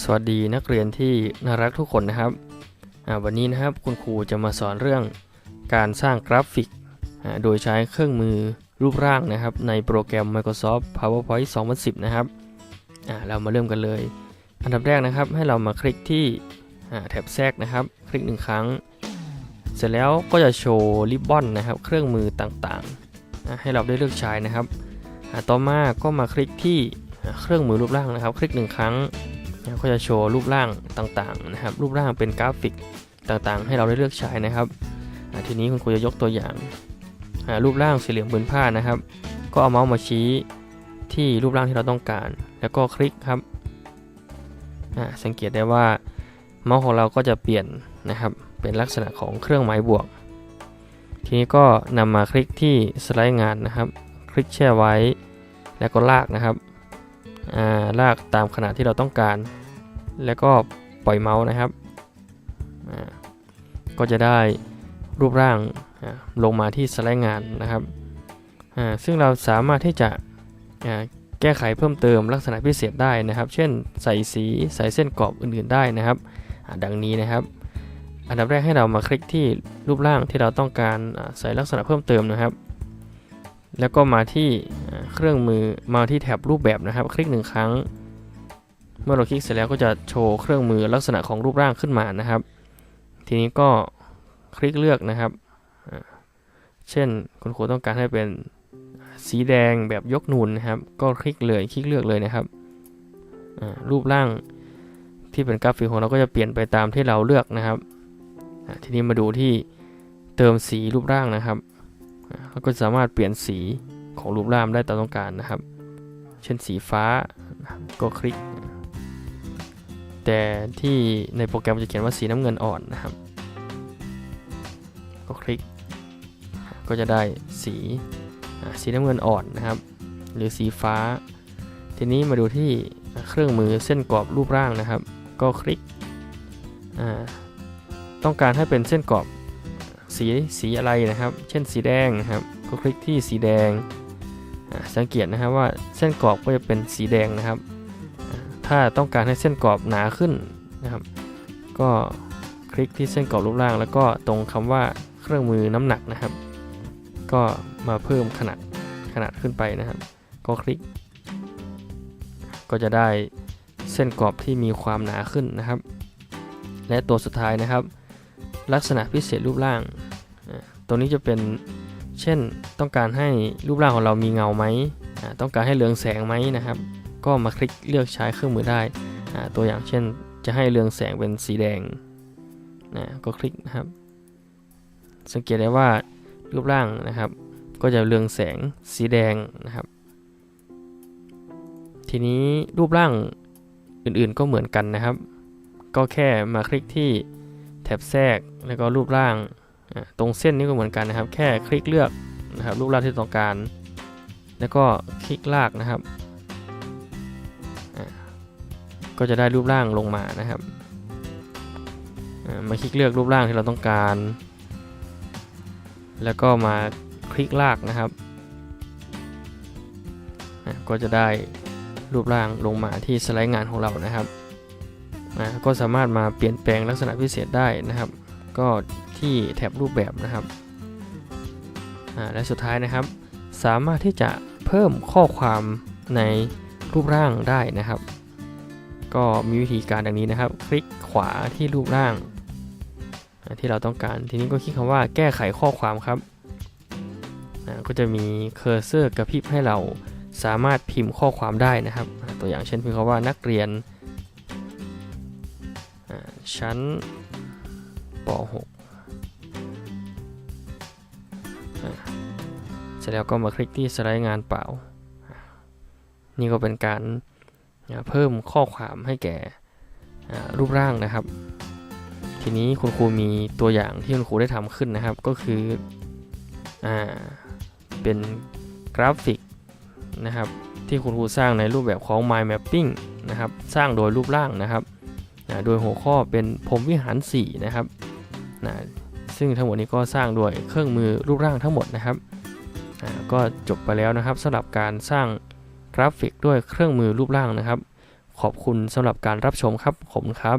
สวัสดีนักเรียนที่น่ารักทุกคนนะครับ วันนี้นะครับคุณครูจะมาสอนเรื่องการสร้างกราฟิก โดยใช้เครื่องมือรูปร่างนะครับ ในโปรแกรม Microsoft PowerPoint 2010 นะครับเรามาเริ่มกันเลย อันดับแรกนะครับให้เรามาคลิกที่แถบแทรกนะครับ คลิกหนึ่งครั้ง เสร็จแล้วก็จะโชว์ริบบอนนะครับ เครื่องมือต่างๆอ่าให้เราได้เลือกใช้นะครับ ต่อมาก็มาคลิกที่เครื่องมือรูปร่างนะครับ คลิกหนึ่งครั้ง ก็จะโชว์รูปร่างต่างๆนะครับ รูปร่างเป็นกราฟิกต่างๆ ให้เราได้เลือกใช้นะครับทีนี้คุณครูจะยกตัวอย่าง รูปร่างสี่เหลี่ยมผืนผ้านะครับ ก็เอาเมาส์มาชี้ที่รูปร่างที่เราต้องการ แล้วก็คลิกครับสังเกตได้ว่าเมาส์ของเราก็จะเปลี่ยนนะครับ เป็นลักษณะของเครื่องหมายบวก ทีนี้ก็นำมาคลิกที่สไลด์งานนะครับ คลิกแช่ไว้ แล้วก็ลากนะครับลากตามขนาดที่เราต้องการ แล้วก็ปล่อยเมาส์นะครับ ก็จะได้รูปร่างลงมาที่สไลด์งานนะครับ ซึ่งเราสามารถที่จะแก้ไขเพิ่มเติมลักษณะพิเศษได้นะครับ เช่นใส่สีใส่เส้นกรอบอื่นๆได้นะครับดังนี้นะครับ อันดับแรกให้เรามาคลิกที่รูปร่างที่เราต้องการใส่ลักษณะเพิ่มเติมนะครับ แล้วก็มาที่เครื่องมือมาที่แท็บรูปแบบนะครับ คลิกหนึ่งครั้ง เมื่อเราคลิกเสร็จแล้วก็จะโชว์เครื่องมือลักษณะของรูปร่างขึ้นมานะครับ ทีนี้ก็คลิกเลือกนะครับ เช่นคุณครูต้องการให้เป็นสีแดงแบบยกนูนนะครับ ก็คลิกเลยคลิกเลือกเลยนะครับ รูปร่างที่เป็นกราฟิกของเราก็จะเปลี่ยนไปตามที่เราเลือกนะครับทีนี้มาดูที่เติมสีรูปร่างนะครับเราก็สามารถเปลี่ยนสีของรูปร่างได้ตามต้องการนะครับ เช่นสีฟ้าก็คลิก แต่ที่ในโปรแกรมจะเขียนว่าสีน้ำเงินอ่อนนะครับ ก็คลิก ก็จะได้สีสีน้ำเงินอ่อนนะครับ หรือสีฟ้า ทีนี้มาดูที่เครื่องมือเส้นกรอบรูปร่างนะครับ ก็คลิก ต้องการให้เป็นเส้นกรอบสีสีอะไรนะครับ เช่นสีแดงนะครับ ก็คลิกที่สีแดง สังเกตนะครับว่าเส้นกรอบก็จะเป็นสีแดงนะครับ ถ้าต้องการให้เส้นกรอบหนาขึ้นนะครับ ก็คลิกที่เส้นกรอบรูปร่าง แล้วก็ตรงคำว่าเครื่องมือน้ำหนักนะครับ ก็มาเพิ่มขนาดขนาดขึ้นไปนะครับ ก็คลิก ก็จะได้เส้นกรอบที่มีความหนาขึ้นนะครับ และตัวสุดท้ายนะครับ ลักษณะพิเศษรูปร่าง ตัวนี้จะเป็นเช่นต้องการให้รูปร่างของเรามีเงาไหมต้องการให้เรืองแสงไหมนะครับ ก็มาคลิกเลือกใช้เครื่องมือได้ ตัวอย่างเช่นจะให้เรืองแสงเป็นสีแดงนะก็คลิกนะครับ สังเกตได้ว่ารูปร่างนะครับ ก็จะเรืองแสงสีแดงนะครับ ทีนี้รูปร่างอื่นๆก็เหมือนกันนะครับ ก็แค่มาคลิกที่แถบแทรกแล้วก็รูปร่างตรงเส้นนี้ก็เหมือนกันนะครับ แค่คลิกเลือกนะครับรูปร่างที่ต้องการ แล้วก็คลิกลากนะครับ ก็จะได้รูปร่างลงมานะครับ มาคลิกเลือกรูปร่างที่เราต้องการ แล้วก็มาคลิกลากนะครับ ก็จะได้รูปร่างลงมาที่สไลด์งานของเรานะครับก็สามารถมาเปลี่ยนแปลงลักษณะพิเศษได้นะครับ ก็ที่แท็บรูปแบบนะครับและสุดท้ายนะครับ สามารถที่จะเพิ่มข้อความใน รูปร่างได้นะครับ ก็มีวิธีการดังนี้นะครับ คลิกขวาที่รูปร่าง ที่เราต้องการทีนี้ก็คลิกคำว่าแก้ไขข้อความครับก็จะมีเคอร์เซอร์กระพริบให้เราสามารถพิมพ์ข้อความได้นะครับ ตัวอย่างเช่นพิมพ์คำว่านักเรียนชั้นป .6 เสร็จแล้วก็มาคลิกที่สไลด์งานเปล่า นี่ก็เป็นการเพิ่มข้อความให้แก่รูปร่างนะครับ ทีนี้คุณครูมีตัวอย่างที่คุณครูได้ทำขึ้นนะครับ ก็คืออเป็นกราฟิกนะครับที่คุณครูสร้างในรูปแบบของ Mind Mapping นะครับ สร้างโดยรูปร่างนะครับนะโดยหัวข้อเป็นพรมวิหาร4นะครับนะซึ่งทั้งหมดนี้ก็สร้างโดยเครื่องมือรูปร่างทั้งหมดนะครับก็จบไปแล้วนะครับสำหรับการสร้าง กราฟิกด้วยเครื่องมือรูปร่างนะครับ ขอบคุณสำหรับการรับชมครับขอบคุณครับ